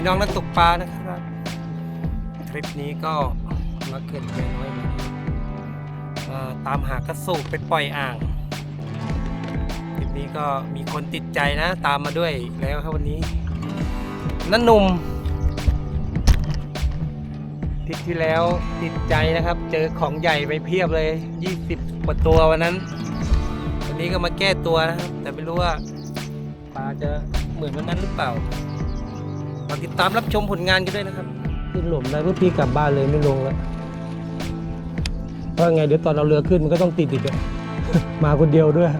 พี่น้องนักตกปลานะครับ ทริปนี้ก็มาเกิดแม่น้อยมามาตามหากระสูบไปปล่อยอ่างทริปนี้ก็มีคนติดใจนะ ตามมาด้วยแล้วครับวันนี้นั่นหนุ่มทริปที่แล้วติดใจนะครับ เจอของใหญ่ไปเพียบเลย 20กว่าตัววันนั้น วันนี้ก็มาแก้ตัวนะครับ แต่ไม่รู้ว่าปลาจะเหมือนวันนั้นหรือเปล่า มาติดตามรับชมผลงานกันด้วยนะครับ ขึ้นหลุมได้เพื่อพี่กลับบ้านเลยไม่ลงแล้วเพราะไงเดี๋ยวตอนเราเรือขึ้นมันก็ต้องติดอีกอะ มาคนเดียวด้วย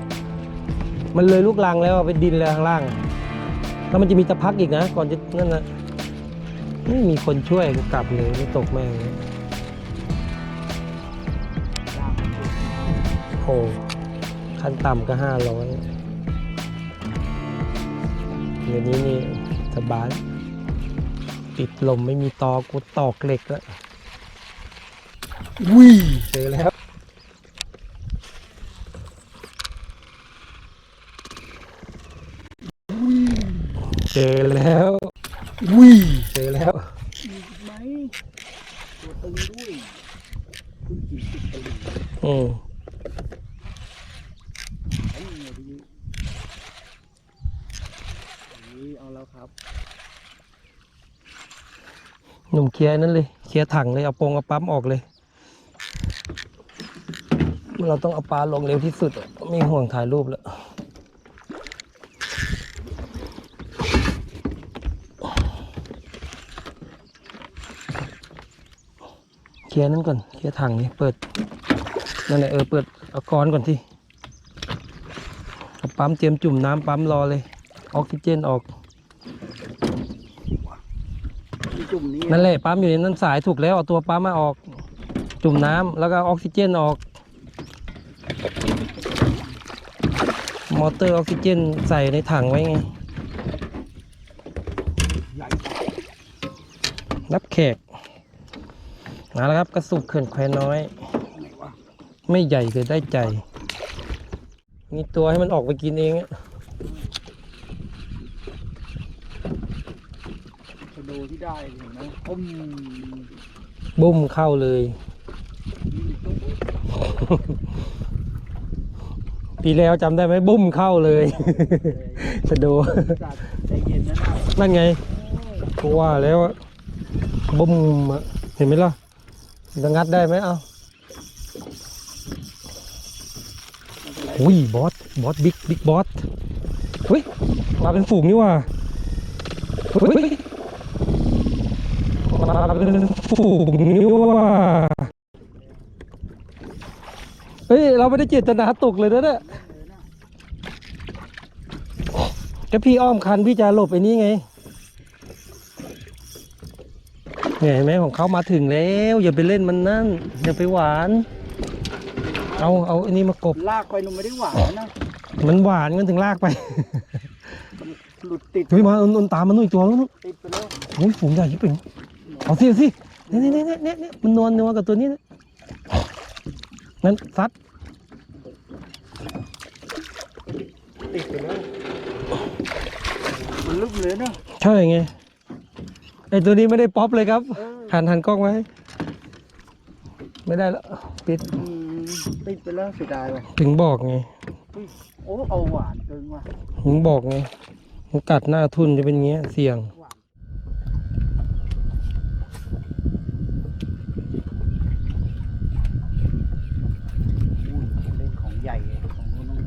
มันเลยลูกลังแล้วอะเป็นดินแล้วข้างล่าง แล้วมันจะมีตะพักอีกนะ ก่อนจะนั่นนะไม่มีคนช่วยกูกลับเลยไม่ตกแม่งเลยโอ้ขั้นต่ำก็ห้าร้อยเดี๋ยวนี้นี่สบาย ติดลมไม่มีตอกูตอกเหล็กแล้ววิเจอแล้วเจอแล้ววิเจอแล้วไหมตัวตึงด้วยคุณกี่สิบตะลึงอืมไอ้เนี่ยดีนี่เอาแล้วครับห นุ่มเคลียร์นั่นเลย เคลียร์ถังเลย เอาโปงเอาปั๊มออกเลย เราต้องเอาปลาลงเร็วที่สุด ไม่ห่วงถ่ายรูปแล้วเคลียร์นั่นก่อน เคลียร์ถังนี่เปิด นั่นแหละเออเปิดเอาก้อนก่อนที่ปั๊มเตรียมจุ่มน้ำปั๊มรอเลย ออกซิเจนออก ที่ จุ่มนี้นั่นแหละปั๊มอยู่ในนั้นสายถูกแล้วเอาตัวปั๊มมาออกจุ่มน้ำแล้วก็ออกซิเจนออก มอเตอร์ออกซิเจนใส่ในถังไว้ไงรับแขกมาแล้วครับกระสุกเขื่อนแควน้อย ไม่ใหญ่แต่ได้ใจ มีตัวให้มันออกไปกินเองอะ ก ระโดดที่ได้เห็นไหมปุ้มบุ้มเข้าเลย ปีแล้วจำได้ไหมบุ้มเข้าเลยสะโดจัดใจเย็นนะนะนั่นไงกูว่าแล้วอะบุ้มอะเห็นไหมล่ะจะงัดได้ไหมเอาอุ้ยบอสบอสบิ๊กบิ๊กบอสเฮ้ยมาเป็นฝูงนี่ว่ะเฮ้ยมาเป็น ฝูงนี่ว่ะเฮ้ย เราไม่ได้เจตนาตกเลยนะเนี่ยก็พี่อ้อมคันพี่จะหลบไอ้นี่ไงเนี่ยเห็นไหมของเขามาถึงแล้ว อย่าไปเล่นมันนั่น อย่าไปหวาน เอาเอาอันนี้มากบลากไปหนูไม่ได้หวานนะมันหวานมันถึงลากไปมันหลุดติดเฮ้ยมาอุนอุนตามมันนู่นอีกตัวนู้นติดไปแล้วโอ้ยฝูงใหญ่ยิ่งเป็น เอาสิเอาสิเนี่ยเนี่ยเนี่ยเนี่ยเนี่ยมันนวลนัวกับตัวนี้นะนั้นซัดติดไปแล้วมันลึกเลยเนาะใช่ไงไอตัวนี้ไม่ได้ป๊อปเลยครับเออหันหันกล้องไว้ ไม่ได้แล้วปิดอืมติดไปแล้วเสียดายว่ะถึงบอกไงโอ้เอาหวานเกินว่ะ ถึงบอกไงมันกัดหน้าทุนจะเป็นเงี้ยเสี่ยง อุ้ยเล่นของใหญ่ของนู้นนู้น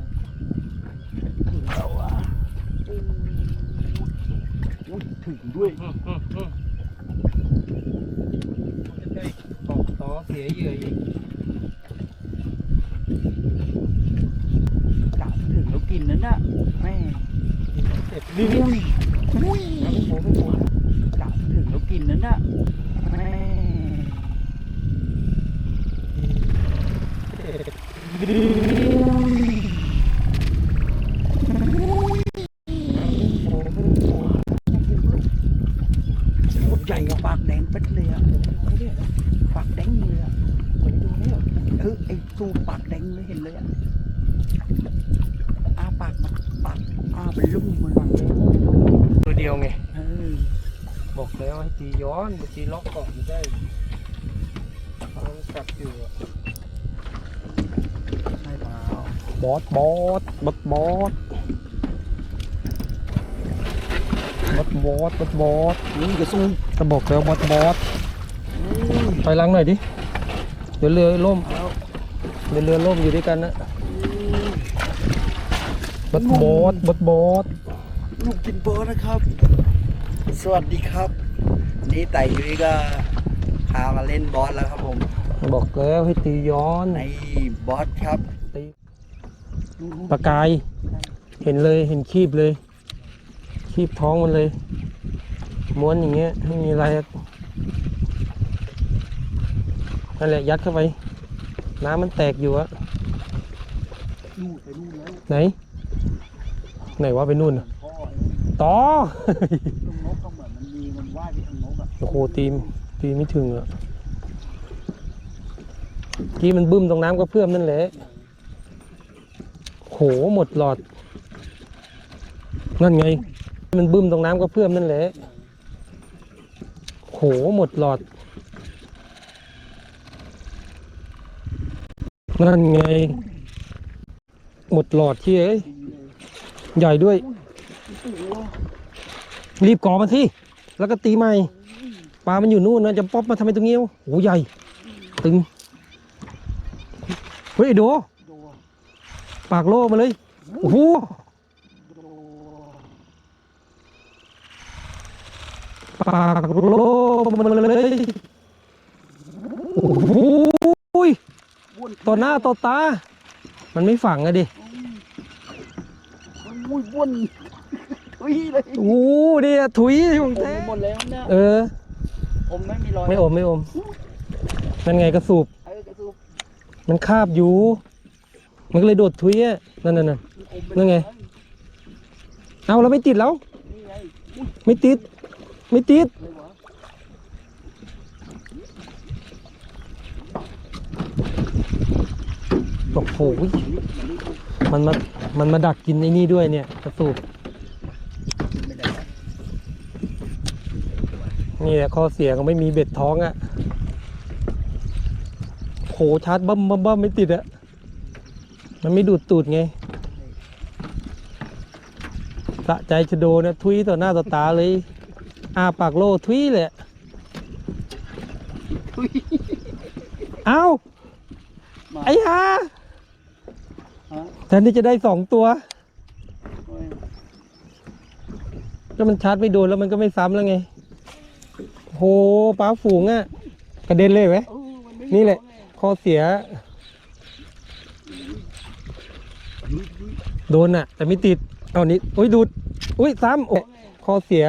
ถึงแล้วอะอุ้ยถึงด้ วยตอกต่อเสียเหยื่ออีกกะถึงแล้วกินนั่นน่ะแม่เจ็บอุ้ดิ้ยนอุ้ยกะถึงแล้วกินนั่นน่ะแม่ใดบอดบดบอดบดบอดบดบอดนี่จะสู้กระบอกแล้วบดบอดไปล้างหน่อยดิ เดี๋ยวเรือล่มเดี๋ยวเรือล่มอยู่ด้วยกันนะบดบอดบดบอดลูกกินเบอร์นะครับ สวัสดีครับ นี่ไต่ยุ้ยก็พามาเล่นบอสแล้วครับผม บอกแล้วให้ตีย้อนในบอสครับ ปลากาย เห็นเลยเห็นคีบเลย คีบท้องมันเลย ม้วนอย่างเงี้ยไม่มีอะไรอะนั่นแหละยัดเข้าไป น้ำมันแตกอยู่อะนู่นไปนู่นแล้วไหน ไหนว่าไปนู่นน่ะพ่อต่อตรงนกก็เหมือนมันมีมันว่ายไปทางนกอะโอ้โหตีมตีไม่ถึงอะกี้มันบึ้มตรงน้ำก็เพื่อมนั่นแหละโหหมดหลอด นั่นไง มันบึ้มตรงน้ำก็เพื่อมนั่นแหละโหหมดหลอด นั่นไง หมดหลอดที่เอ้ยใหญ่ด้วย รีบก่อมาที่แล้วก็ตีใหม่ปลามันอยู่นู่นนะจะป๊อปมาทำไมตรงนี้ยวโอ้ใหญ่ ตึง เฮ้ยดโด ปากโล่มาเลย โอ้โหโดปากโล่มาเลยโอ้โหยวนต่อหน้าต่อตา มันไม่ฝังอะดิอุ้ยวนทุยเลยโอ้โหเนี่ยถุยของอแท้มหมดแล้วเนี่ยเอออมไม่มีรอยไม่อมไม่อมนั่นไงกระสูบเออกระสูบมันคาบอยู่ มันก็เลยโดดถุยอะนั่นน่ะนั่นนั่นไงเลยเอาแล้วไม่ติดแล้ว ไม่ติด ไม่ติด โอ้โห มันมา มันมาดักกินไอ้นี่ด้วยเนี่ยกระสูบนี่แหละข้อเสียก็ไม่มีเบ็ดท้องอะ่ะโหชาร์จบ้มบ้มบ้มไม่ติดอะ มันไม่ดูดตูดไงสะใจชะโดเนี่ยทุยต่อหน้าต่อตาเลย อาปากโลทุยเลยอะทุยเอ้ามาไอ้ห่าฮะแทนที่จะได้สองตัวโอ้ยก็มันชาร์จไม่โดนแล้วมันก็ไม่ซ้ำแล้วไง โหป้าฝูงอะ่ะ กระเด็นเลยไหมเออมันไม่นี่แหละมีข้อเสีย ของไง โดนอะ แต่ไม่ติดเอานี้อุ้ยดูดอุ้ยซ้ำโอ้ข้อเสีย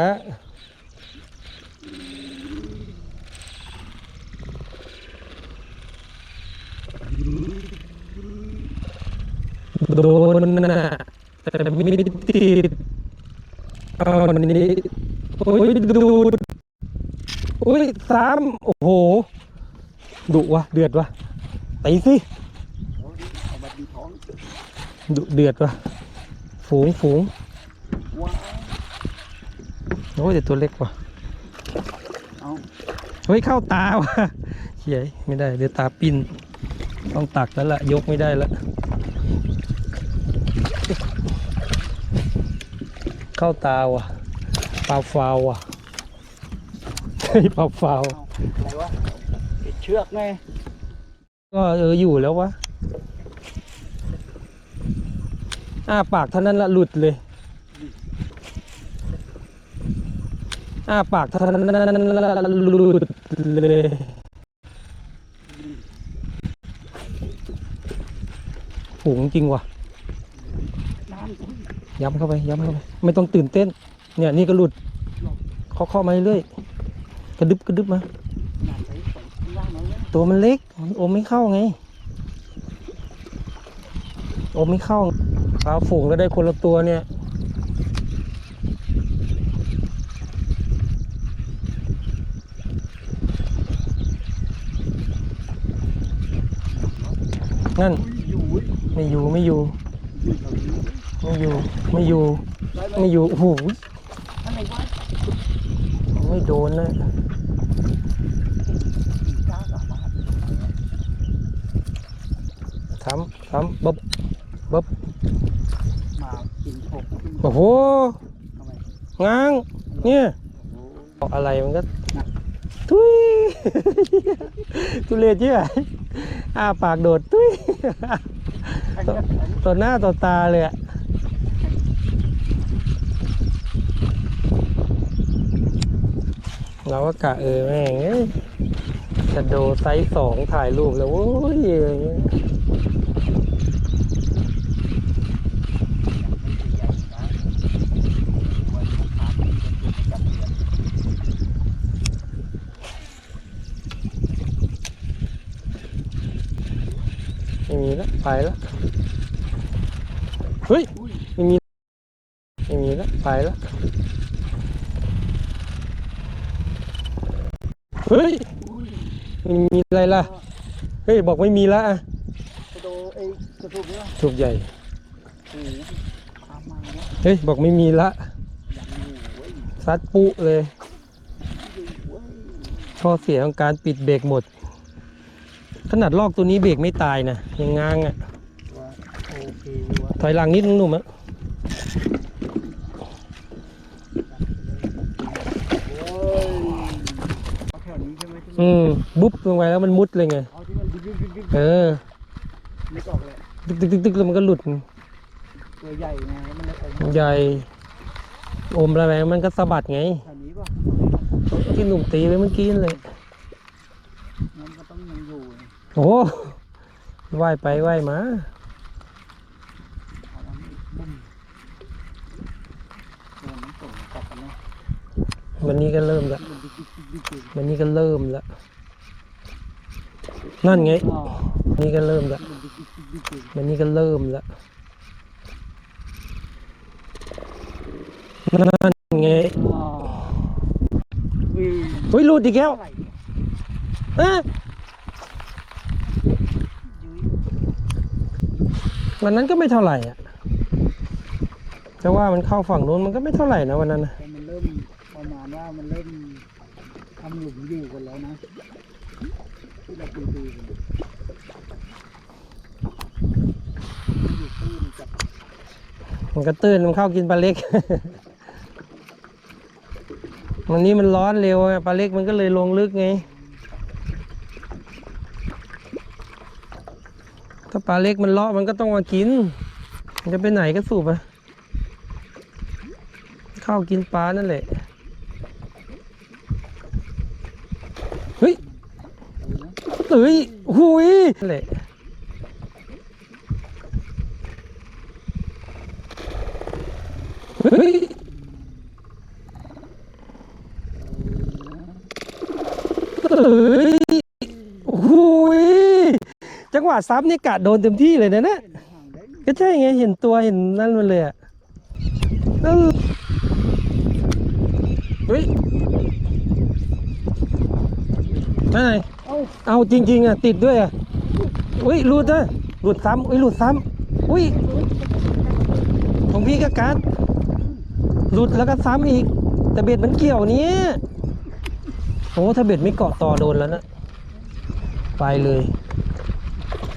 โดนน่ะแต่ไม่ติดเอาอันนี้อุ้ยดูดอุ้ยซ้ำโอ้โหดุวะเดือดวะตีสิ เอาดิเอามาดีท้อง ดุเดือดวะฝูงฝูงว้าวโอ้ยแต่ตัวเล็กว่ะเอาเฮ้ยเข้าตาวะเฮ้ยไม่ได้เดี๋ยวตาปิ้นต้องตักแล้วล่ะ ยกไม่ได้ละเข้าตาว่ะปลาฟาวว่ะเฮ้ยปลาฟาวเอาอะไรวะติดเชือกไงก็เอออยู่แล้ววะ อ้าปากเท่านั้นละหลุดเลยอ้าปากเท่านั้นละหลุดเลยฝูงจริงว่ะย้ำเข้าไปย้ำเข้าไปไม่ต้องตื่นเต้น เนี่ยนี่ก็หลุดเขาเข้ามาเรื่อยกระดึบกระดึบมาหนักใส่ใส่ข้างล่างนั้นเลยตัวมันเล็กมันอมไม่เข้าไงอมไม่เข้า ปลาฝูงก็ได้คนละตัวเนี่ย นั่น ไม่อยู่ไม่อยู่ ไม่อยู่ ไม่อยู่ ไม่อยู่โอ้โหไม่โดนเลยซ้ำซ้ำบ๊บบ๊บ กินหกขึ้นโอ้โหทำไมง้าง เนี่ยโอ้โหเอาอะไรมันก็ ทุยทุเรศเยอะอ้าปากโดดทุยอันนี้อันนี้ต่อหน้าต่อตาเลยอะเราก็กะเออแม่งเอ้ยจะโดไซส์สองถ่ายรูปแล้วโว้ยอะไรเงี้ย ไม่ใหญ่นะวันสงกรานต์เป็นจุดประจำเดือน ไม่มีแล้วไปแล้วเฮ้ยอุ้ยไม่มีไม่มีแล้วไปแล้วเฮ้ยอุ้ยไม่มีอะไรล่ะเฮ้ยบอกไม่มีแล้วอะกระโดดไอ้กระสุนเนี่ยถูกใหญ่โอ้โหตามมาเนี่ยเฮ้ยบอกไม่มีละยังอยู่เว้ยซัดปุเลยอยู่เว้ยข้อเสียของการปิดเบรกหมด ขนาดลอกตัวนี้เบรกไม่ตายนะยังง้างอะว่าโอเคอยู่วะถอยหลังนิดนึงหนุ่มอะโอ้ยเอาแถวนี้ใช่ไหมที่มันอืมบุ๊บลงไปแล้วมันมุดเลยไงเอาที่มันดึ๊กดึ๊กดึ๊กดึ๊กเออนึกออกเลยตึกตึกตึกตึกแล้วมันก็หลุดตัวใหญ่ไงแล้วมันเลยไปใหญ่อมอะไรมันก็สะบัดไงแถวนี้ป่ะที่หนุ่มตีไปเมื่อกี้นั่นเลย โอ้ว่ายไปว่ายมาเอาอันนี้บุ้มโดนน้ำฝนกลับกันเนาะวันนี้ก็เริ่มละมันดึ๊กดึ๊กดึ๊กดึ๊กดึ๊กวันนี้ก็เริ่มละนั่นไงอ๋อวันนี้ก็เริ่มละมันดึ๊กดึ๊กดึ๊กดึ๊กดึ๊กวันนี้ก็เริ่มละนั่นไงอ๋ออุ้ยเฮ้ยหลุดอีกแล้วเท่าไหร่เนี่ยเอ๊ะ ยุ้ย วันนั้นก็ไม่เท่าไหร่อะแต่ว่ามันเข้าฝั่งนู้นมันก็ไม่เท่าไหร่นะวันนั้นนะแต่มันเริ่มประมาณว่ามันเริ่มทำหลุมอยู่กันแล้วนะที่เราดูดูกันมันอยู่ตื้นจับมันก็ตื่นมันเข้ากินปลาเล็ก วันนี้มันร้อนเร็วไงปลาเล็กมันก็เลยลงลึกไง ถ้าปลาเล็กมันเลาะมันก็ต้องมากิน มันจะไปไหนก็สูบอะเข้ากินปลานั่นแหละ เฮ้ยเอ้ยหุยนั่นแหละเฮ้ยเอ้ยหุยจังห วะซ้ำนี่กะโดนเต็มที่เลยนะเนี่ยเห็นห่างได้ก็ใช่ไงเห็นตัวเห็นนั่นมันเลยอะเออเฮ้ยนั่นไงเอ้าเอาจริง ๆอะติดด้วยอะอุ้ยหลุดนะหลุดซ้ำอุ้ยหลุดซ้ำอุ้ยของพี่ก็การดหลุดแล้วก็ซ้ำอีก แต่เบ็ดมันเกี่ยวเนี้ยโอ้ถ้าเบ็ดไม่เกาะต่อโดนแล้วนะ ไปเลย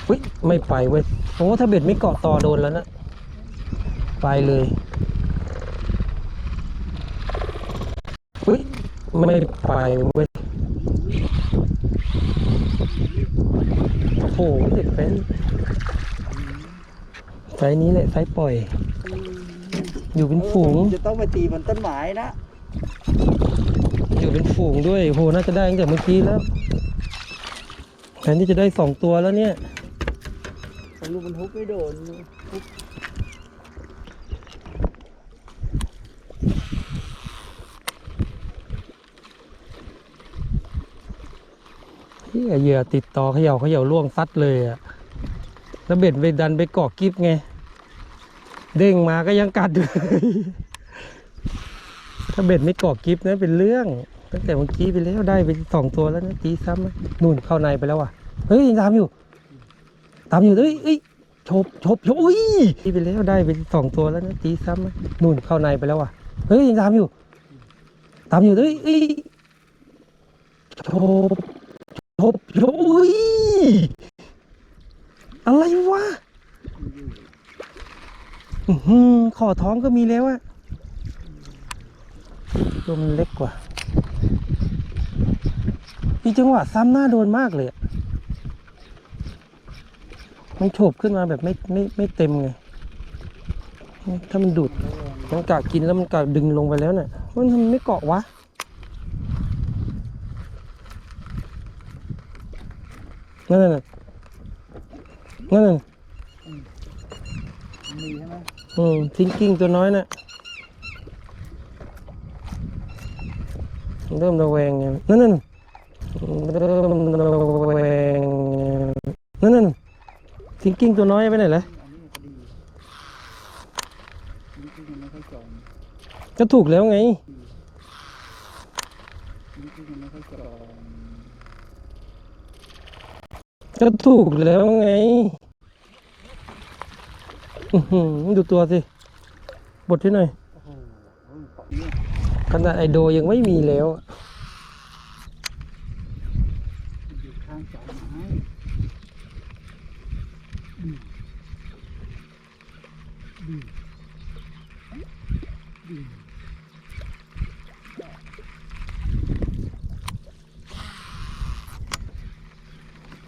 อุ้ยไม่ไปเว้ยโอ้ถ้าเบ็ดไม่เกาะต่อโดนแล้วนะไปเลยอุ้ยไม่ไปเว้ยโอ้โหเด็กเป็นไซส์นี้แหละไซส์ปล่อย อยู่เป็นฝูง จะต้องไปตีบนต้นไม้นะ อยู่เป็นฝูงด้วยโอ้โหน่าจะได้ตั้งแต่เมื่อกี้แล้วแทนที่จะได้สองตัวแล้วเนี่ย แต่ลูกมันฮุกไม่โดนฮุกเหี้ยเหยื่อติดต่อเขย่าเขย่าล่วงซัดเลยอะแล้วเบ็ดไปดันไปเกาะกิฟไง เด้งมาก็ยังกัดเลยถ้าเบ็ดไม่เกาะกิฟนะเป็นเรื่อง ตั้งแต่เมื่อกี้ไปแล้วได้ไปสองตัวแล้วนะตีซ้ำนู่นเข้าในไปแล้วอะ เฮ้ยยังตามอยู่ ตามอยู่เอ้ยเอ้ยโฉบโฉบโฉบอุ้ยตีไปแล้วได้ไปสองตัวแล้วนะตีซ้ำนู่นเข้าในไปแล้วอะเฮ้ยยังตามอยู่ ตามอยู่เอ้ยเอ้ยชบชบชบอุ้ยอะไรวะอื้อหือขอท้องก็มีแล้วอะตัวมันเล็กกว่าอีจังหวะซ้ำหน้าโดนมากเลยอะ มันโฉบขึ้นมาแบบไม่ไม่ไม่เต็มไง ถ้ามันดูดมันกะกินแล้วมันกะดึงลงไปแล้วเนี่ยมันทำไมไม่เกาะวะนั่นน่ะนั่นน่ะมีใช่ไหมอืมทิ้งกิ้งตัวน้อยน่ะเริ่มระแวงไงนั่นน่ะเริ่มระแวงนั่นน่ะ ทิ้งกิ้งตัวน้อยไปไหนแล้วอันนี้ก็ดีนี่คือยังไม่ค่อยจมก็ถูกแล้วไงจมก็ถูกแล้วไงดูตัวสิบทที่หน่อยโอ้โหเปาะเนี่ยขนาดไอโดยังไม่มีแล้ว มันอยู่ข้างเสาไม้อืมอืมอืม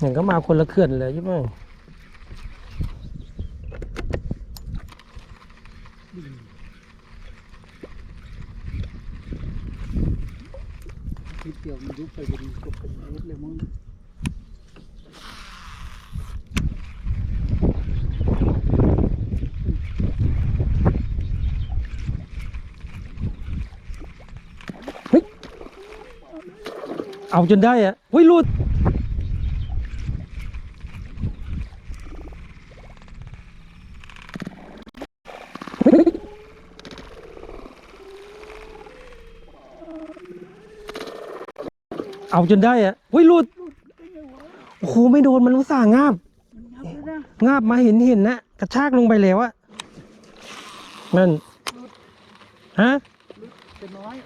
อย่างก็มาคนละเขื่อนเลยใช่ไหมคิดเดียวมันยุบไปเป็นกบเป็นเล็ดเลยมึงเอาจนได้อะเฮ้ยหลุด เอาจนได้อะเฮ้ยหลุดโอ้โหไม่โดนมันอุตส่าห์งาบมันยับเลยนะงาบมาเห็นเห็นนะกระชากลงไปแล้วอะนั่นฮะ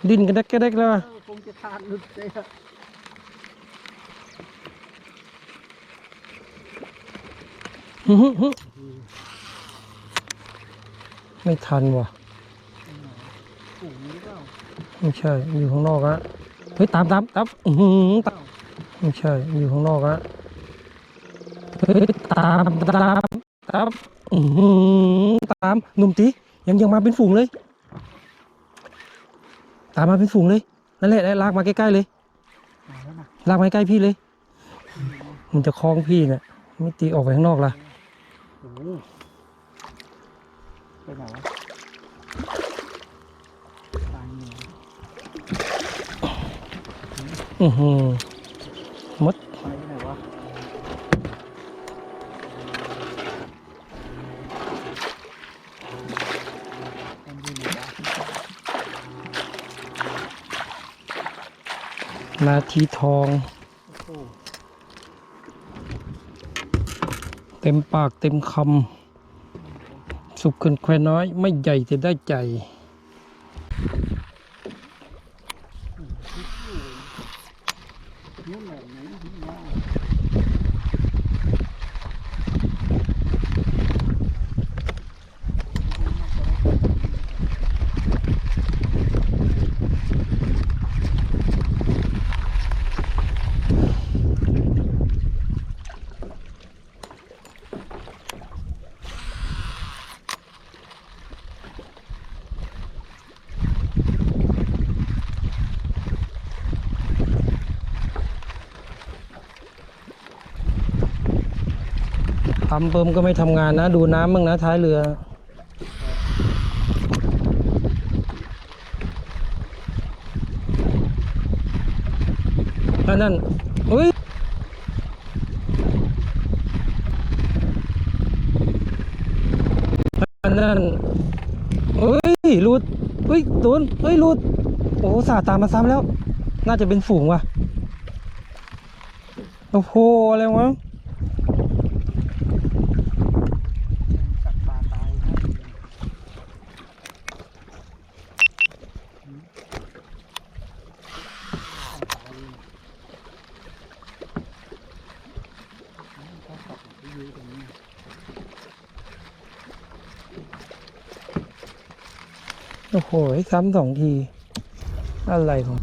ดินกระเดกกระเดกแล้วอะคงจะทานหลุดเลยอะไม่ทันว่ะไม่ใช่ อยู่ข้างนอกอะ เฮ้ยตามตามตามอื้อหือตามไม่ใช่อยู่ข้างนอกอะเฮ้ยตามตามตามอื้อหือตามหนุ่มตียังยังมาเป็นฝูงเลย ตามมาเป็นฝูงเลยนั่นแหละลากมาใกล้ๆเลยลากมาใกล้พี่เลย มันจะคล้องพี่เนี่ยไม่ตีออกไปข้างนอกละไปไหนวะตายเนี่ย อือหือมดไปไหนวะนาทีทองอเต็มปากเต็มคำ สุกเกินแควน้อย ไม่ใหญ่แต่ได้ใจ นี่แหละ ไหนที่ว่าทำเบิ่มก็ไม่ทำงานนะ ดูน้ำบ้างนะท้ายเรือนั่นนั่นเฮ้ยนั่นนั่นเฮ้ยลุดเฮ้ยโดนเฮ้ยลุดโอ้สาตามมาซ้ำแล้ว น่าจะเป็นฝูงว่ะ โอ้โห อะไรวะ สัตว์ป่าตายให้ โอ้โห ซ้ำสองที อะไรของ